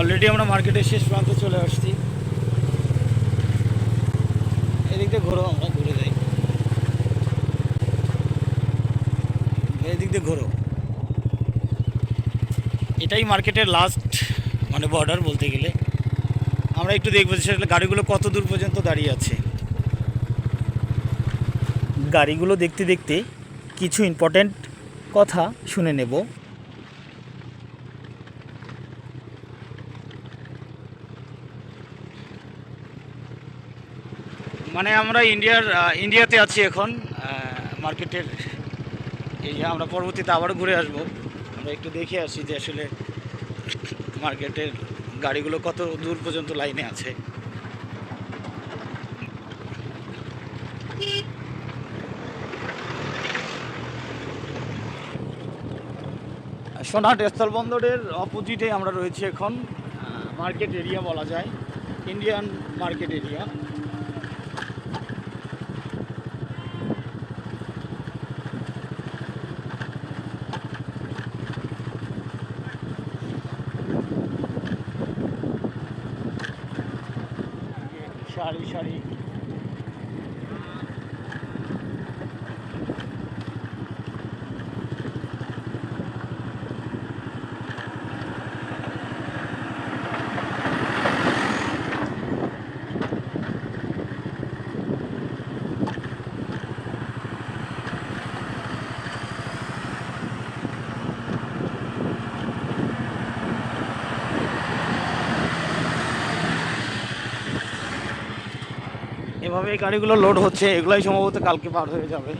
Already আমরা মার্কেটের শেষ প্রান্তে চলে আসছি। এদিক দিয়ে ঘোরো, আমরা ঘুরে যাই। এদিক দিয়ে ঘোরো। এটাই মার্কেটের লাস্ট মানে বর্ডার বলতে গেলে। আমরা একটু দেখব যে সেটা গাড়িগুলো কত দূর পর্যন্ত দাঁড়িয়ে আছে। গাড়িগুলো দেখতে দেখতে কিছু ইম্পর্ট্যান্ট কথা শুনে নেব। মানে আমরা ইন্ডিয়ার ইন্ডিয়াতে আছি এখন মার্কেটের এই আমরা পরবর্তীতে আবারও ঘুরে আসব। আমরা একটু দেখে আসি যে আসলে মার্কেটের গাড়িগুলো কত দূর পর্যন্ত লাইনে আছে। সোনাট স্থলবন্দরের অপোজিটে আমরা রয়েছি এখন মার্কেট এরিয়া বলা যায়, ইন্ডিয়ান মার্কেট এরিয়া। সারি সারি এভাবে এই গাড়িগুলো লোড হচ্ছে, এগুলাই সম্ভবত কালকে পার হয়ে যাবে।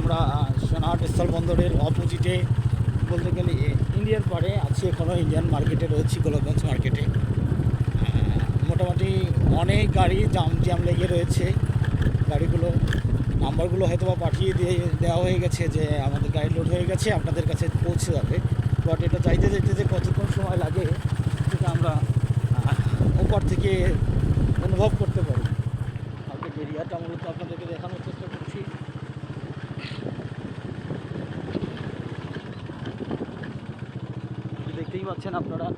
আমরা সোনাহাট স্থলবন্দরের অপোজিটে বলতে গেলে ইন্ডিয়ার পারে আছি এখনও ইন্ডিয়ান মার্কেটে রয়েছি গোলাপগঞ্জ মার্কেটে মোটামুটি অনেক গাড়ি জাম জ্যাম লেগে রয়েছে। গাড়িগুলো, নাম্বারগুলো হয়তো বা পাঠিয়ে দিয়ে দেওয়া হয়ে গেছে যে আমাদের গাড়ি লোড হয়ে গেছে, আপনাদের কাছে পৌঁছে যাবে। বাট এটা চাইতে চাইতে যে কতক্ষণ সময় লাগে, সেটা আমরা ওপর থেকে অনুভব করতে পারি। মার্কেট এরিয়াটা মূলত আপনাদেরকে দেখানোর চেষ্টা করছি। দেখতেই পাচ্ছেন আপনারা।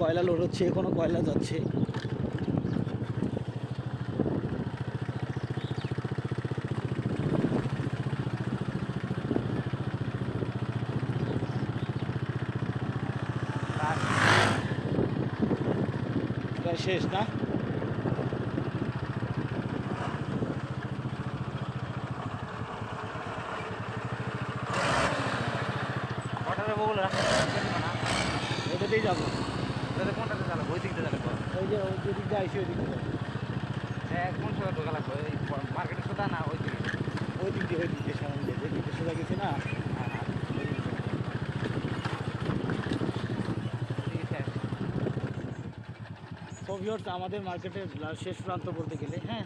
কয়লা লোড হচ্ছে এখনও কয়লা যাচ্ছে। শেষ না। এটাতেই যাব। তাহলে কোনটাতে চালাবো ওই দিকটা চালাবো ওই যে ওই যে দিক দিয়ে আইসি ওই দিক দিয়ে হ্যাঁ কোন সময় ঢোকা লাগবে ওই মার্কেটে সোদা না ওই দিকে? ওই দিক দিয়ে ওই দিক দিয়ে সামনে যে দিক দিয়ে সোজা গেছে না? ঠিক আছে সো ভিউয়ার্স আমাদের মার্কেটের শেষ প্রান্ত বলতে গেলে হ্যাঁ?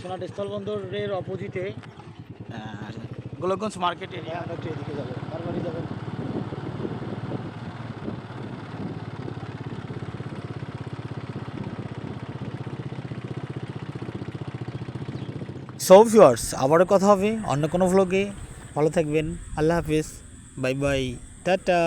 সোনাট স্থলবন্দরের অপোজিটে গোলকগঞ্জ মার্কেট এরিয়া আমরা একটু এদিকে যাব। বারবারই যাব। সো ভিউয়ার্স আবারও কথা হবে অন্য কোনো ভ্লগে ভালো থাকবেন। আল্লাহ হাফিজ। Bye bye tata.